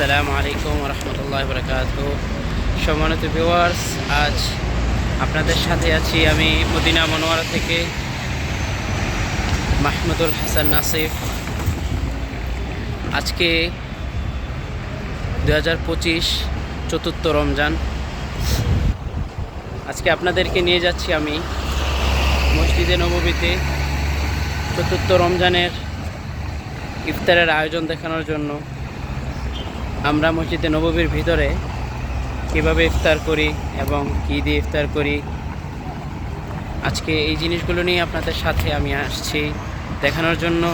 আসসালামু আলাইকুম রহমতুল্লাহ বরকাত সম্মানিত ভিউয়ার্স, আজ আপনাদের সাথে আছি আমি মদিনা মনোয়ারা থেকে মাহমুদুল হাসান নাসিফ আজকে দু হাজার পঁচিশ চতুর্থ রমজান। আজকে আপনাদেরকে নিয়ে যাচ্ছি আমি মসজিদে নববীতে চতুর্থ রমজানের ইফতারের আয়োজন দেখানোর জন্য। আমরা মসজিদে নববীর ভিতরে কীভাবে ইফতার করি এবং কী দিয়ে ইফতার করি, আজকে এই জিনিসগুলো নিয়ে আপনাদের সাথে আমি আসছি দেখানোর জন্য।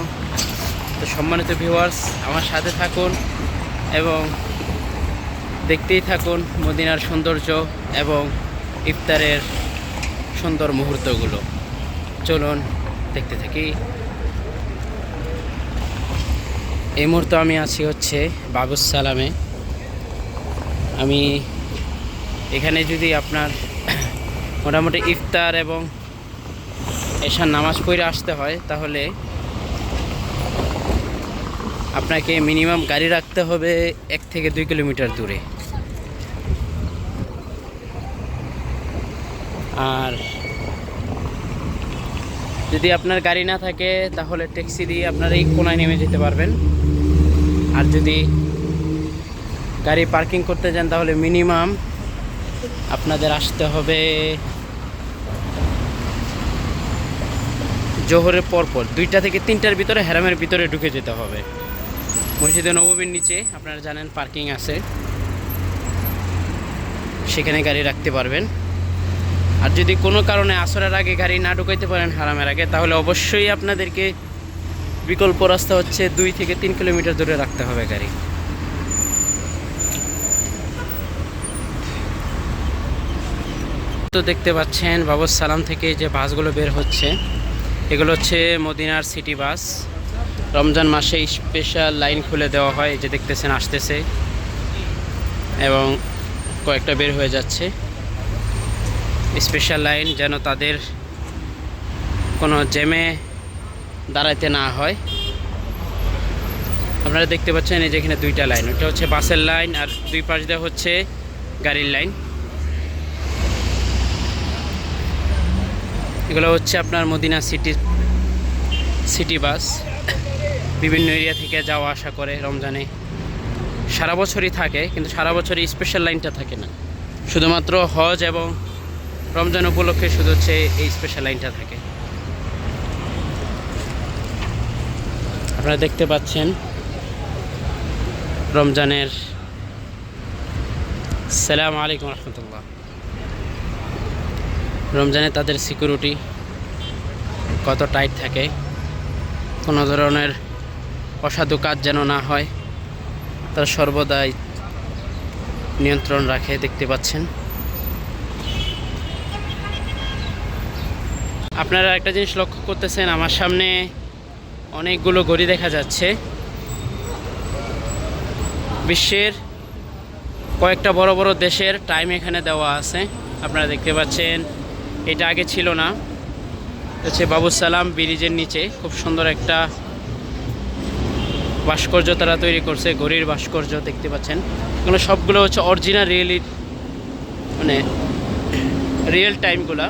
তো সম্মানিত ভিউয়ার্স আমার সাথে থাকুন এবং দেখতেই থাকুন মদিনার সৌন্দর্য এবং ইফতারের সুন্দর মুহূর্তগুলো। চলুন দেখতে থাকি। এই মুহূর্তে আমি আছি হচ্ছে বাবুস সালামে আমি এখানে যদি আপনার মোটামুটি ইফতার এবং এশার নামাজ পড়ে আসতে হয়, তাহলে আপনাকে মিনিমাম গাড়ি রাখতে হবে এক থেকে দুই কিলোমিটার দূরে। আর যদি আপনার গাড়ি না থাকে, তাহলে ট্যাক্সি দিয়ে আপনারা এই কোনায় নেমে যেতে পারবেন। আর যদি গাড়ি পার্কিং করতে যান তাহলে মিনিমাম আপনাদের আসতে হবে জোহরের পরপর। দুইটা থেকে তিনটার ভিতরে হ্যারামের ভিতরে ঢুকে যেতে হবে। মসজিদে নববীর নিচে আপনারা জানেন পার্কিং আছে। সেখানে গাড়ি রাখতে পারবেন। আর যদি কোনো কারণে আসরের আগে গাড়ি না ঢুকাইতে পারেন হারামের আগে, তাহলে অবশ্যই আপনাদেরকে বিকল্প রাস্তা হচ্ছে দুই থেকে তিন কিলোমিটার দূরে রাখতে হবে গাড়ি। তো দেখতে পাচ্ছেন বাবুর সালাম থেকে যে বাসগুলো বের হচ্ছে, এগুলো হচ্ছে মদিনার সিটি বাস। রমজান মাসে স্পেশাল লাইন খুলে দেওয়া হয় যে দেখতেছেন আসতেছে, এবং কয়েকটা বের হয়ে যাচ্ছে। স্পেশাল লাইন যেন তাদের কোনো জ্যামে দাঁড়াইতে না হয়। আপনারা দেখতে পাচ্ছেন এই যে এখানে দুইটা লাইন। ওটা হচ্ছে বাসের লাইন আর দুই পাশ দিয়ে হচ্ছে গাড়ির লাইন। এগুলো হচ্ছে আপনার মদিনা সিটি সিটি বাস। বিভিন্ন এরিয়া থেকে যাওয়া আসা করে রমজানে। সারা বছরই থাকে, কিন্তু সারা বছরই স্পেশাল লাইনটা থাকে না। শুধুমাত্র হজ এবং রমজান উপলক্ষে শুধু হচ্ছে এই স্পেশাল লাইনটা থাকে। আপনারা দেখতে পাচ্ছেন রমজানের সালাম আলাইকুম রহমতুল্লাহ। রমজানে তাদের সিকিউরিটি কত টাইট থাকে, কোনো ধরনের অসাধু কাজ যেন না হয়, তারা সর্বদাই নিয়ন্ত্রণ রাখে দেখতে পাচ্ছেন। আপনারা একটা জিনিস লক্ষ্য করতেছেন, আমার সামনে অনেকগুলো ঘড়ি দেখা যাচ্ছে। বিশ্বের কয়েকটা বড় বড় দেশের টাইম এখানে দেওয়া আছে। আপনারা দেখতে পাচ্ছেন, এটা আগে ছিল না। হচ্ছে বাবু সালাম ব্রিজের নিচে। খুব সুন্দর একটা ভাস্কর্য তারা তৈরি করছে, ঘড়ির ভাস্কর্য দেখতে পাচ্ছেন। এগুলো সবগুলো হচ্ছে অরিজিনাল রিয়েলি মানে রিয়েল টাইমগুলা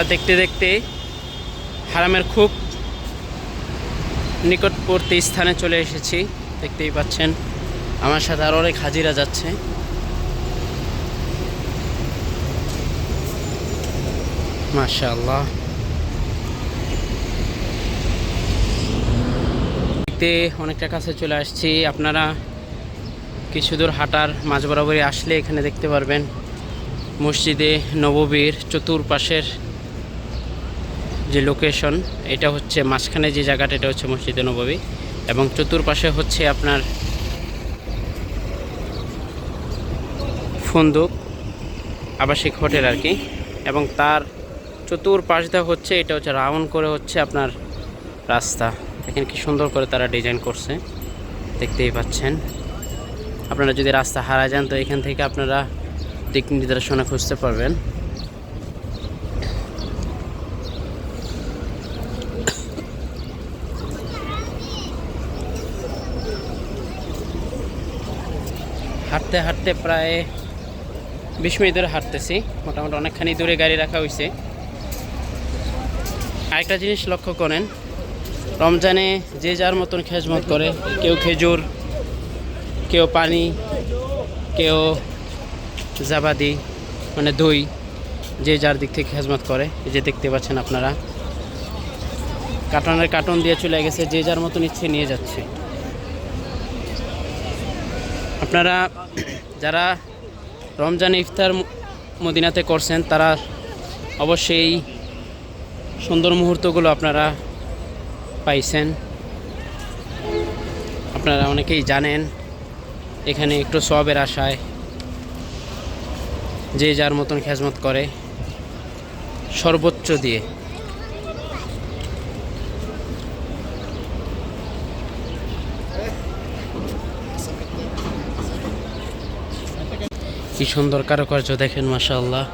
আমরা দেখতে দেখতে হারামের খুব নিকটবর্তী স্থানে চলে এসেছি। দেখতেই পাচ্ছেন, আমার সাথে আরও অনেক হাজিরা যাচ্ছে। মাশাআল্লাহ। দেখতে অনেকটা কাছে চলে আসছি। আপনারা কিছু দূর হাঁটার মাঝ বরাবরই আসলে এখানে দেখতে পারবেন। মসজিদে নববীর চতুর্পাশের যে লোকেশন এটা হচ্ছে মাঝখানে যে জায়গাটা, এটা হচ্ছে মসজিদে নববী এবং চতুর্পাশে হচ্ছে আপনার ফন্দুক, আবাসিক হোটেল আর কি এবং তার চতুর্পাশ দেওয়া হচ্ছে, এটা হচ্ছে রাউন্ড করে হচ্ছে আপনার রাস্তা। দেখেন কি সুন্দর করে তারা ডিজাইন করছে। দেখতেই পাচ্ছেন। আপনারা যদি রাস্তা হারা যান, তো এখান থেকে আপনারা দিক নির্দেশনা খুঁজতে পারবেন। হাঁটতে হাঁটতে প্রায় বিশ মিনিট ধরে হাঁটতেছি। মোটামুটি অনেকখানি দূরে গাড়ি রাখা হয়েছে আরেকটা জিনিস লক্ষ্য করেন, রমজানে যে যার মতন খেজমত করে, কেউ খেজুর, কেউ পানি, কেউ জাবাদি মানে দই, যে যার দিক থেকে খেজমত করে, এই যে দেখতে পাচ্ছেন আপনারা। কার্টনের কার্টন দিয়ে চলে গেছে, যে যার মতন ইচ্ছে নিয়ে যাচ্ছে। আপনারা যারা রমজান ইফতার মদিনাতে করছেন, তারা অবশ্যই সুন্দর মুহূর্তগুলো আপনারা পাইছেন। আপনারা অনেকেই জানেন, এখানে একটু সবের আশায় যে যার মতন খেজমত করে, সর্বোচ্চ দিয়ে। কি সুন্দর কারুকার্য দেখেন মাসাল্লাহ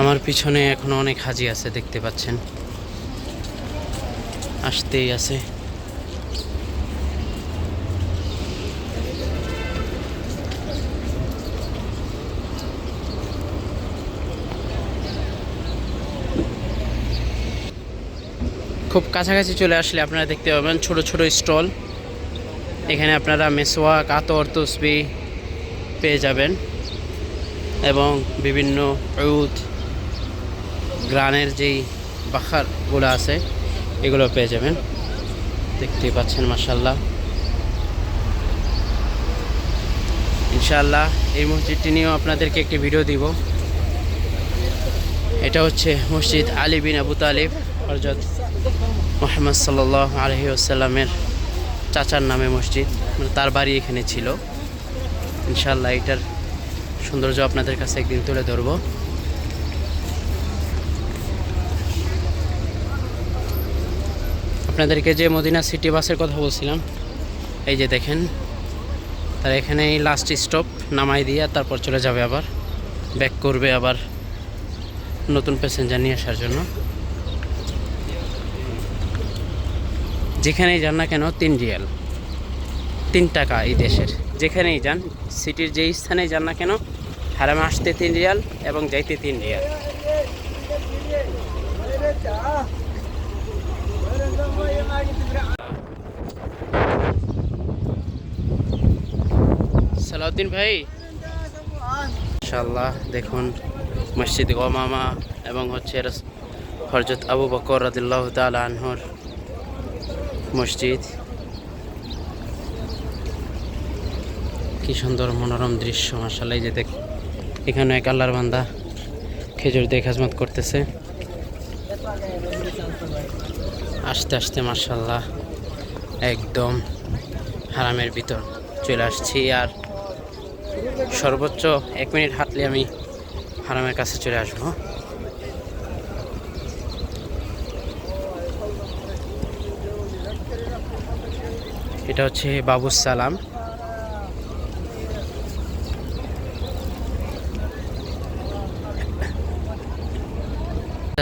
আমার পিছনে এখনও অনেক হাজি আছে, দেখতে পাচ্ছেন। আসতেই আছে। খুব কাছাকাছি চলে আসলে আপনারা দেখতে পাবেন ছোট ছোট স্টল। এখানে আপনারা মেসোয়া কাতর তসবি পেয়ে যাবেন এবং বিভিন্ন উদ গ্রানের যেই বাখারগুলো আছে, এগুলো পেয়ে যাবেন। দেখতেই পাচ্ছেন মাসাল্লাহ ইনশাআল্লাহ এই মসজিদটি নিয়েও আপনাদেরকে একটি ভিডিও দিব। এটা হচ্ছে মসজিদ আলী বিন আবু তালিব হরজত মোহাম্মদ সাল্লাহ আলহি আসাল্লামের চাচার নামে মসজিদ মানে তার বাড়ি এখানে ছিল। ইনশাল্লাহ এটার সৌন্দর্য আপনাদের কাছে একদিন তুলে ধরবো। আপনাদেরকে যে মদিনা সিটি বাসের কথা বলছিলাম, এই যে দেখেন, তার এখানে এই লাস্ট স্টপ নামাই দিয়ে আর তারপর চলে যাবে আবার ব্যাক করবে আবার নতুন প্যাসেঞ্জার নিয়ে আসার জন্য। যেখানেই যান না কেন, তিন রিয়াল। তিন টাকা এই দেশের। যেখানেই যান, সিটির যেই স্থানে যান না কেন, হারামে আসতে তিন রিয়াল এবং যাইতে তিন রিয়াল। সালাউদ্দিন ভাই ইনশাল্লাহ দেখুন, মসজিদ গমামা এবং হচ্ছে হরজত আবু বকর রাদিল্লাহ তালা আনহর মসজিদ। কি সুন্দর মনোরম দৃশ্য মাসাল্লাহ যে দেখ, এখানে এক আল্লাহর বান্দা খেজুর দিয়ে খাজমত করতেছে। আস্তে আস্তে মার্শাল্লাহ একদম হারামের ভিতর চলে আসছি। আর সর্বোচ্চ এক মিনিট হাঁটলে আমি হারামের কাছে চলে আসব। এটা হচ্ছে বাবুস সালাম।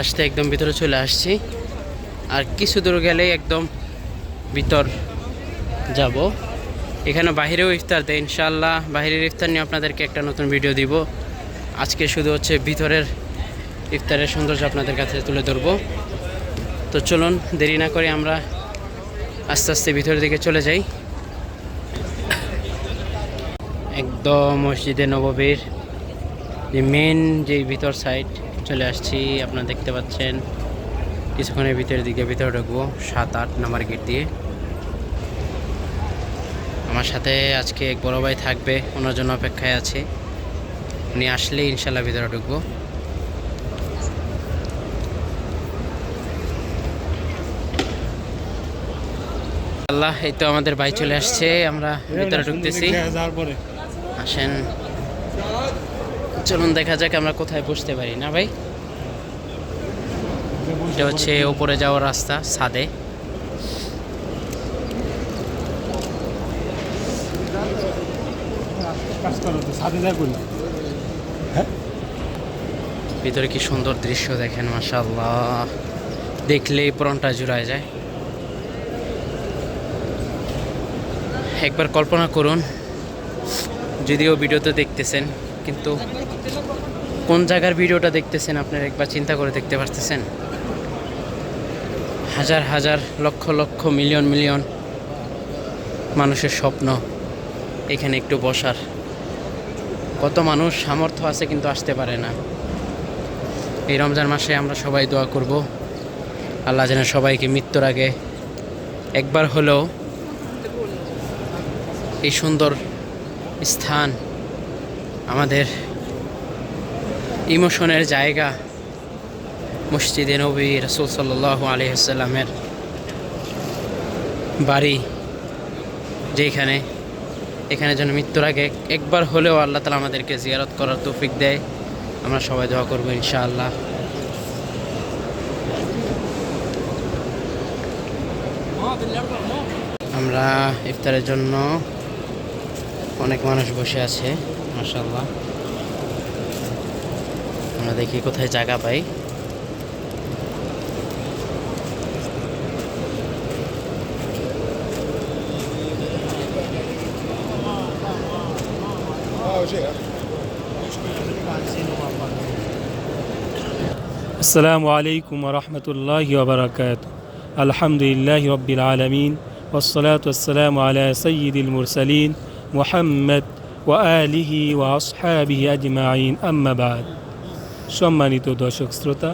আসতে একদম ভিতরে চলে আসছি। আর কিছু দূর গেলেই একদম ভিতর যাব। এখানে বাহিরেও ইফতার দেয় ইনশাল্লাহ বাহিরের ইফতার নিয়ে আপনাদেরকে একটা নতুন ভিডিও দিব। আজকে শুধু হচ্ছে ভিতরের ইফতারের সৌন্দর্য আপনাদের কাছে তুলে ধরবো। তো চলুন, দেরি না করে আমরা আস্তে আস্তে ভিতরের দিকে চলে যাই। একদম মসজিদে নববীর। যে মেন যে ভিতর সাইড চলে আসছি, আপনারা দেখতে পাচ্ছেন। কিছুক্ষণের ভিতরের দিকে ভিতরে ঢুকবো, সাত, আট নাম্বার গেট দিয়ে। আমার সাথে আজকে এক বড় ভাই থাকবে, ওনার জন্য অপেক্ষায় আছে। উনি আসলে ইনশাল্লাহ ভিতরে ঢুকবো। আল্লাহ এই তো আমাদের ভাই চলে আসছে, আমরা ভিতরে ঢুকতেছি। আসেন। চলুন দেখা যাক আমরা কোথায় বসতে পারি, না ভাই? এটা হচ্ছে ওপরে যাওয়ার রাস্তা করি ভিতরে কি সুন্দর দৃশ্য দেখেন, মাশাআল্লাহ। দেখলেই প্রাণটা জুড়ায় যায়। একবার কল্পনা করুন, যদিও ভিডিওতে দেখতেছেন, কিন্তু কোন জায়গার ভিডিওটা দেখতেছেন আপনারা একবার চিন্তা করে দেখতে পারতেছেন? হাজার হাজার, লক্ষ লক্ষ, মিলিয়ন মিলিয়ন মানুষের স্বপ্ন এখানে একটু বসার। কত মানুষ সামর্থ্য আছে কিন্তু আসতে পারে না। এই রমজান মাসে আমরা সবাই দোয়া করব। আল্লাহ যেন সবাইকে মৃত্যুর আগে একবার হলেও এই সুন্দর স্থান, আমাদের ইমোশনের জায়গা মসজিদে নবী রসুল সাল্লাহ আলহিসাল্লামের বাড়ি, যেখানে, এখানে যেন মৃত্যুর আগে একবার হলেও আল্লাহ তালা আমাদেরকে জিয়ারত করার তৌফিক দেয়। আমরা সবাই দোয়া করব ইনশাআল্লাহ। আমরা ইফতারের জন্য অনেক মানুষ বসে আছে মাশাল্লাহ আমরা দেখি কোথায় জায়গা পাই السلام عليكم ورحمة الله وبركاته الحمد لله رب العالمين والصلاة والسلام على سيد المرسلين মোহাম্মদ ওয়ালিহি ওয়া আসহাবিহি আজমাইন আম্মাবাদ সম্মানিত দর্শক শ্রোতা,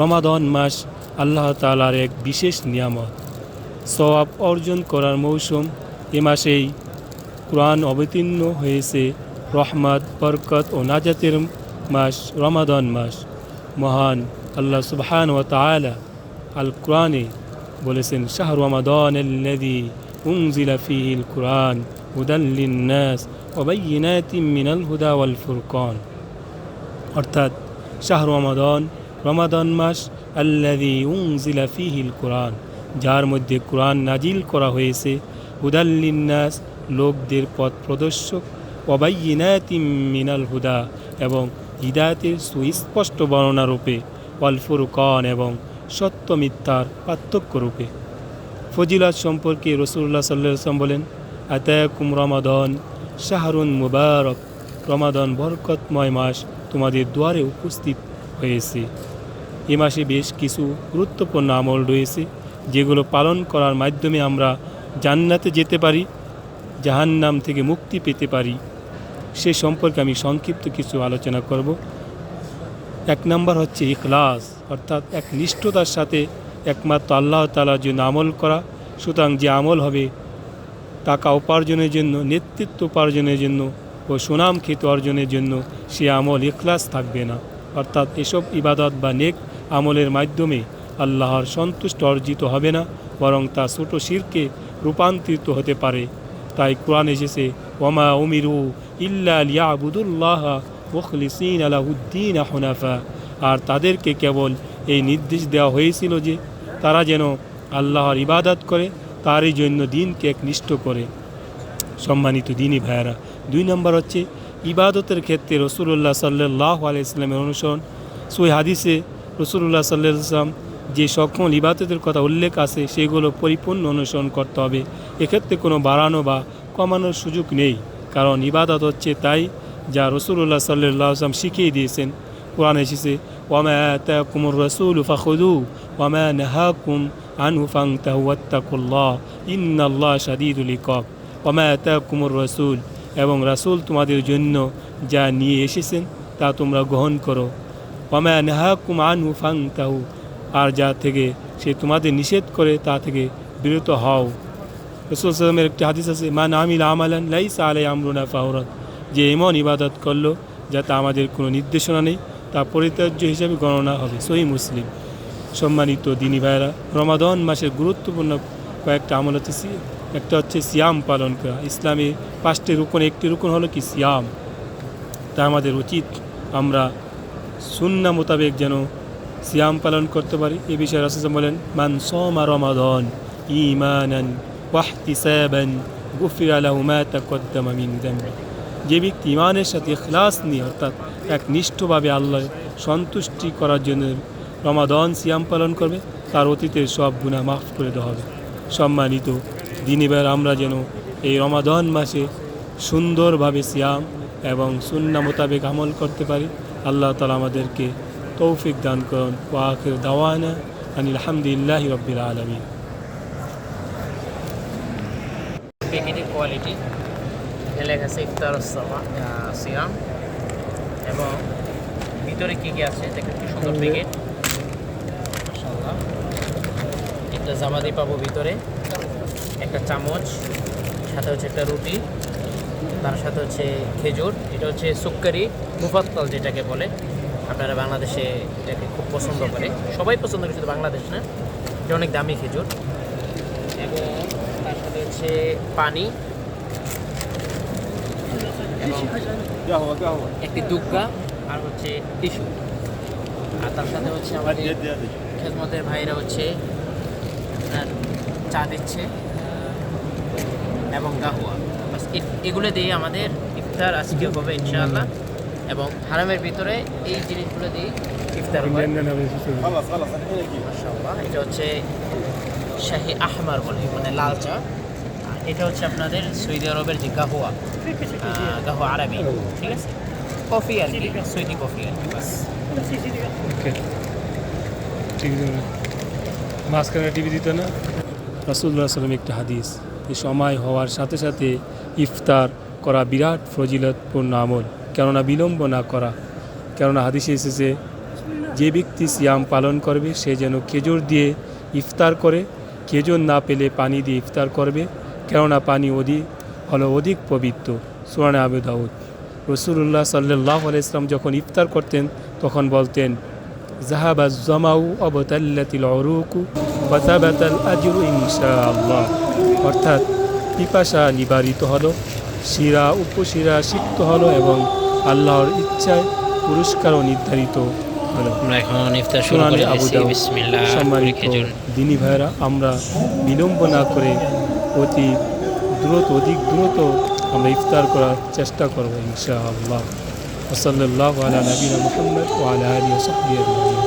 রমাদন মাস আল্লাহ তালার এক বিশেষ নিয়ামত। সওয়াব অর্জন করার মৌসুম এ মাসেই কোরআন অবতীর্ণ হয়েছে রহমাত, বরকত ও নাজাতের মাস, রমাদন মাস। মহান আল্লাহ সুবহান ও তালা আল কোরআনে বলেছেন, শাহরু রমাদন আল্লাদি উনজিলা ফিহিল কোরআন হুদাল্লিন নাস ওবাইনাতিম মিনাল হুদা ওয়াল ফুরকন অর্থাৎ শাহ রমাদন রমাদন মাস আল্লাদি উনজিলা ফিহিল কোরআন যার মধ্যে কোরআন নাজিল করা হয়েছে। হুদাল্লিন্নাস লোকদের পথ প্রদর্শক। অবাইনাতিম মিনাল হুদা এবং হিদায়তের সুস্পষ্ট বর্ণনা রূপে ওয়াল ফুরকন এবং সত্য মিথ্যার পার্থক্য রূপে ফজিলত সম্পর্কে রসুল্লাহ সাল্লাম বলেন আতায়াকুম রমাদন, শাহরুন মুবারক। রমাদন বরকতময় মাস তোমাদের দুয়ারে উপস্থিত হয়েছে। এ মাসে বেশ কিছু গুরুত্বপূর্ণ আমল রয়েছে, যেগুলো পালন করার মাধ্যমে আমরা জান্নাতে যেতে পারি, জাহান্নাম থেকে মুক্তি পেতে পারি। সে সম্পর্কে আমি সংক্ষিপ্ত কিছু আলোচনা করব। এক নম্বর হচ্ছে ইখলাস, অর্থাৎ এক নিষ্ঠতার সাথে একমাত্র আল্লাহ তালার জন্য আমল করা, সুতরাং যে আমল হবে টাকা উপার্জনের জন্য, নেতৃত্ব উপার্জনের জন্য ও সুনাম খ্যাত অর্জনের জন্য সে আমল ইখলাস থাকবে না। অর্থাৎ এসব ইবাদত বা নেক আমলের মাধ্যমে আল্লাহর সন্তুষ্ট অর্জিত হবে না, বরং তা ছোট শিরকে রূপান্তরিত হতে পারে। তাই কোরআন এসেছে, ওমা উমিরু ইল্লা লিয়াবুদুল্লাহ মুখলিসিন আলাহুদ্দিন হুনাফা। আর তাদেরকে কেবল এই নির্দেশ দেওয়া হয়েছিল যে তারা যেন আল্লাহর ইবাদত করে, তারই জন্য দিনকে একনিষ্ঠ করে। সম্মানিত দিনী ভাইয়েরা, দুই নম্বর হচ্ছে, ইবাদতের ক্ষেত্রে রসুল্লাহ সাল্লাহ আলাইসলামের অনুসরণ। সই হাদিসে রসুল্লাহ সাল্লাম যে সকল ইবাদতের কথা উল্লেখ আছে, সেগুলো পরিপূর্ণ অনুসরণ করতে হবে। এক্ষেত্রে কোনো বাড়ানো বা কমানোর সুযোগ নেই, কারণ ইবাদত হচ্ছে তাই যা রসুল্লাহ সাল্লাহ আসলাম শিখিয়ে দিয়েছেন। কোরআন এসেছে ওয়ামা কুমুর রসুল ফাখুদু ওয়ামা নাহাকুম আনহু ফাং তাহুয়াত্তাকুল্লাহ ইন্নাল্লাহ শাদিদুল ইকব ওমা কুমুর রসুল এবং রাসুল তোমাদের জন্য যা নিয়ে এসেছেন তা তোমরা গ্রহণ করো। ওমা নাহাকুম আনহু ফাং তাহু আর যা থেকে সে তোমাদের নিষেধ করে তা থেকে বিরত হও। রসুল সালামের একটি হাদিস আছে মা নামিল আমালান লাইসা আলাই আমরুনা ফাহরত যে এমন ইবাদত করল যাতে আমাদের কোনো নির্দেশনা নেই। তা পরিত্যাজ্য হিসাবে গণনা হবে। সহি মুসলিম। সম্মানিত দিনী ভাইরা রমাদন মাসের গুরুত্বপূর্ণ কয়েকটা আমল হচ্ছে একটা হচ্ছে সিয়াম পালন করা। ইসলামে পাঁচটি রুকন, একটি রুকন হলো কি সিয়াম? তা আমাদের উচিত আমরা সুন্না মোতাবেক যেন সিয়াম পালন করতে পারি। এ বিষয়ে রাসুল বলেন মান সোমা রমাদন ইমানান ওয়াহতিসাবান গুফির আলাহু মা তাকদ্দামা মিন যামবি যে ব্যক্তি ইমানের সাথে ইখলাস নিয়ে, অর্থাৎ এক নিষ্ঠভাবে আল্লাহ সন্তুষ্টি করার জন্য রমাদন সিয়াম পালন করবে, তার অতীতের সব গুণা মাফ করে দেওয়া হবে। সম্মানিত দিনীবার আমরা যেন এই রমাদন মাসে সুন্দরভাবে সিয়াম এবং সুন্না মোতাবেক আমল করতে পারি। আল্লাহ তালা আমাদেরকে তৌফিক দান করুন। ওয়াখির দাওয়ানা আনিল আলহামদুলিল্লাহ রব্বিল আলমী লেখা আছে ইফতার সিয়াম। এবং ভিতরে কী কী আছে দেখেন কি সুন্দর প্যাকেট মাশাআল্লাহ। একটা জামাদি পাবো ভিতরে একটা চামচ সাথে হচ্ছে একটা রুটি তার সাথে হচ্ছে খেজুর এটা হচ্ছে সুক্কারি মুফাত্তাল যেটাকে বলে। আপনারা বাংলাদেশে এটাকে খুব পছন্দ করে। সবাই পছন্দ করে শুধু বাংলাদেশ না এটা অনেক দামি খেজুর। এবং তার সাথে হচ্ছে পানি এবং একটি দুগ্গা আর হচ্ছে টিস্যু। আর তার সাথে হচ্ছে আমাদের খেদমতের ভাইরা হচ্ছে, আপনার চা দিচ্ছে এবং গাহুয়া। বাস এগুলো দিয়ে আমাদের ইফতার আজকে হবে ইনশাআল্লাহ। এবং হারামের ভিতরে এই জিনিসগুলো দিয়ে ইফতার মাশাআল্লাহ, এটা হচ্ছে শাহি আহমার বলে মানে লাল চা। এটা হচ্ছে আপনাদের সৌদি আরবের যে গাহুয়া আহ, গাহুয়া আরবি ঠিক আছে? কফি আর কি সৌদি কফি আর কি বাস। মাঝখানে টিভি দিত না? রাসুল্লাহ সাল্লাম একটা হাদিস এই সময় হওয়ার সাথে সাথে ইফতার করা বিরাট ফজিলতপূর্ণ আমল কেননা বিলম্ব না করা। কেননা হাদিসে এসেছে যে ব্যক্তি সিয়াম পালন করবে সে যেন খেজুর দিয়ে ইফতার করে খেজুর না পেলে পানি দিয়ে ইফতার করবে কেননা পানি অধিক হলো অধিক পবিত্র। সুরানে আবু দাউদ। রসুল্লাহ সাল্লাহ ইসলাম যখন ইফতার করতেন তখন বলতেন জাহাবা জমাউ অবতাল্লাতিল অরুকু বাতাবাতাল আজরু ইনশাআল্লাহ। অর্থাৎ পিপাসা নিবারিত হলো শিরা উপশিরা সিক্ত হলো এবং আল্লাহর ইচ্ছায় পুরস্কারও নির্ধারিত হলো। সম্মানিত দিনী ভাইরা আমরা বিলম্ব না করে অতি দ্রুত, অধিক দ্রুত আমরা ইফতার করার চেষ্টা করব ইনশাআল্লাহ। ওসল্লাহ আলা নবীনা মোহাম্মদ ওয়ালা আলী ওসহবিহ